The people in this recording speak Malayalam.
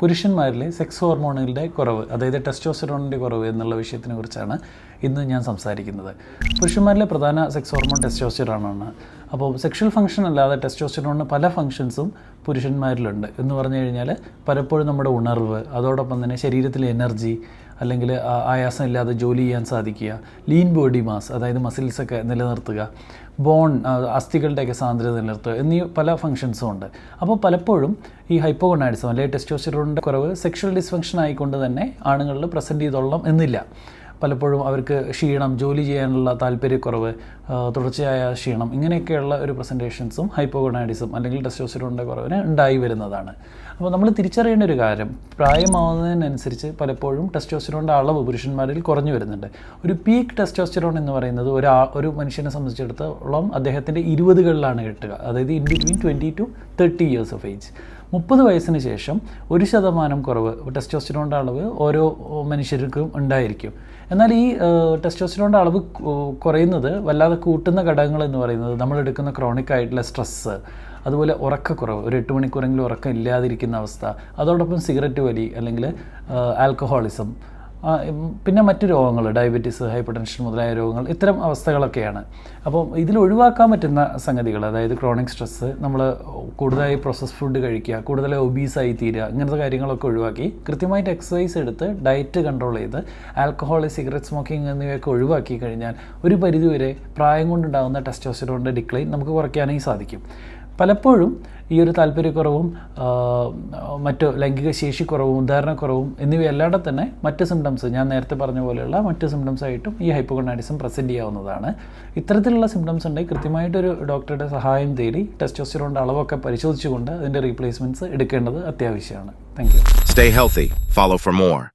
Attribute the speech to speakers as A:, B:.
A: പുരുഷന്മാരിലെ സെക്സ് ഹോർമോണുകളുടെ കുറവ് അതായത് ടെസ്റ്റോസ്റ്ററോണിന്റെ കുറവ് എന്നുള്ള വിഷയത്തിനെ കുറിച്ചാണ് ഇന്ന് ഞാൻ സംസാരിക്കുന്നത്. പുരുഷന്മാരിലെ പ്രധാന സെക്സ് ഹോർമോൺ ടെസ്റ്റോസ്റ്ററോണാണ് അപ്പോൾ സെക്ഷൽ ഫംഗ്ഷൻ അല്ലാതെ ടെസ്റ്റോസ്റ്ററോണിന് പല ഫംഗ്ഷൻസും പുരുഷന്മാരിലുണ്ട്. എന്ന് പറഞ്ഞു കഴിഞ്ഞാൽ പലപ്പോഴും നമ്മുടെ ഉണർവ് അതോടൊപ്പം തന്നെ ശരീരത്തിലെ എനർജി അല്ലെങ്കിൽ ആയാസം ഇല്ലാതെ ജോലി ചെയ്യാൻ സാധിക്കുക ലീൻ ബോഡി മാസ് അതായത് മസിൽസൊക്കെ നിലനിർത്തുക ബോൺ അസ്ഥികളുടെയൊക്കെ സാന്ദ്രത നിലനിർത്തുക എന്നീ പല ഫങ്ഷൻസും ഉണ്ട്. അപ്പോൾ പലപ്പോഴും ഈ ഹൈപ്പോഗൊണാഡിസം അല്ലെങ്കിൽ ടെസ്റ്റോസ്റ്ററോണിന്റെ കുറവ് സെക്ഷൽ ഡിസ്ഫങ്ഷൻ ആയിക്കൊണ്ട് തന്നെ ആണുങ്ങളിൽ പ്രസന്റ് ചെയ്തോളണം എന്നില്ല. പലപ്പോഴും അവർക്ക് ക്ഷീണം ജോലി ചെയ്യാനുള്ള താല്പര്യക്കുറവ് തുടർച്ചയായ ക്ഷീണം ഇങ്ങനെയൊക്കെയുള്ള ഒരു പ്രസന്റേഷൻസും ഹൈപ്പോഗൊണാഡിസം അല്ലെങ്കിൽ ടെസ്റ്റോസ്റ്ററോണിന്റെ കുറവിന് ഉണ്ടായി വരുന്നതാണ്. അപ്പോൾ നമ്മൾ തിരിച്ചറിയേണ്ട ഒരു കാര്യം പ്രായമാവുന്നതിനനുസരിച്ച് പലപ്പോഴും ടെസ്റ്റോസ്റ്ററോണിന്റെ അളവ് പുരുഷന്മാരിൽ കുറഞ്ഞു വരുന്നുണ്ട്. ഒരു പീക്ക് ടെസ്റ്റോസ്റ്ററോൺ എന്ന് പറയുന്നത് ഒരു ഒരു മനുഷ്യനെ സംബന്ധിച്ചിടത്തോളം അദ്ദേഹത്തിന്റെ ഇരുപതുകളിലാണ് കിട്ടുക. അതായത് in between twenty two thirty years of age മുപ്പത് വയസ്സിന് ശേഷം ഒരു ശതമാനം കുറവ് ടെസ്റ്റോസ്റ്റിറോണിന്റെ അളവ് ഓരോ മനുഷ്യർക്കും ഉണ്ടായിരിക്കും. എന്നാൽ ഈ ടെസ്റ്റോസ്റ്റിറോണിന്റെ അളവ് കുറയുന്നത് വല്ലാതെ കൂട്ടുന്ന ഘടകങ്ങൾ എന്ന് പറയുന്നത് നമ്മൾ എടുക്കുന്ന ക്രോണിക് ആയിട്ടുള്ള സ്ട്രെസ്സ് അതുപോലെ ഉറക്കക്കുറവ് ഒരു എട്ട് മണിക്കൂറെങ്കിലും ഉറക്കം ഇല്ലാതിരിക്കുന്ന അവസ്ഥ അതോടൊപ്പം സിഗരറ്റ് വലി അല്ലെങ്കിൽ ആൽക്കഹോളിസം പിന്നെ മറ്റു രോഗങ്ങൾ ഡയബറ്റീസ് ഹൈപ്പർ ടെൻഷൻ മുതലായ രോഗങ്ങൾ ഇത്തരം അവസ്ഥകളൊക്കെയാണ്. അപ്പോൾ ഇതിൽ ഒഴിവാക്കാൻ പറ്റുന്ന സംഗതികൾ അതായത് ക്രോണിക് സ്ട്രെസ്സ് നമ്മൾ കൂടുതലായി പ്രോസസ് ഫുഡ് കഴിക്കുക കൂടുതലായി ഒബീസായി തീരുക ഇങ്ങനത്തെ കാര്യങ്ങളൊക്കെ ഒഴിവാക്കി കൃത്യമായിട്ട് എക്സസൈസ് എടുത്ത് ഡയറ്റ് കൺട്രോൾ ചെയ്ത് ആൽക്കഹോൾ സിഗരറ്റ് സ്മോക്കിംഗ് എന്നിവയൊക്കെ ഒഴിവാക്കി കഴിഞ്ഞാൽ ഒരു പരിധിവരെ പ്രായം കൊണ്ടുണ്ടാകുന്ന ടെസ്റ്റോസ്റ്ററോണിന്റെ ഡിക്ലൈൻ നമുക്ക് കുറയ്ക്കാനായി സാധിക്കും. പലപ്പോഴും ഈ ഒരു താല്പര്യക്കുറവും മറ്റു ലൈംഗിക ശേഷിക്കുറവും ഉദാഹരണക്കുറവും എന്നിവയല്ലാതെ തന്നെ മറ്റ് സിംറ്റംസ് ഞാൻ നേരത്തെ പറഞ്ഞ പോലെയുള്ള മറ്റ് സിംറ്റംസ് ആയിട്ടും ഈ ഹൈപ്പോഗണാഡിസം പ്രസന്റ് ചെയ്യാവുന്നതാണ്. ഇത്തരത്തിലുള്ള സിംറ്റംസ് ഉണ്ടെങ്കിൽ കൃത്യമായിട്ടൊരു ഡോക്ടറുടെ സഹായം തേടി ടെസ്റ്റോസ്റ്ററോണിന്റെ അളവൊക്കെ പരിശോധിച്ചുകൊണ്ട് അതിന്റെ റീപ്ലേസ്മെന്റ്സ് എടുക്കേണ്ടത് അത്യാവശ്യമാണ്. Thank you
B: stay healthy follow for more.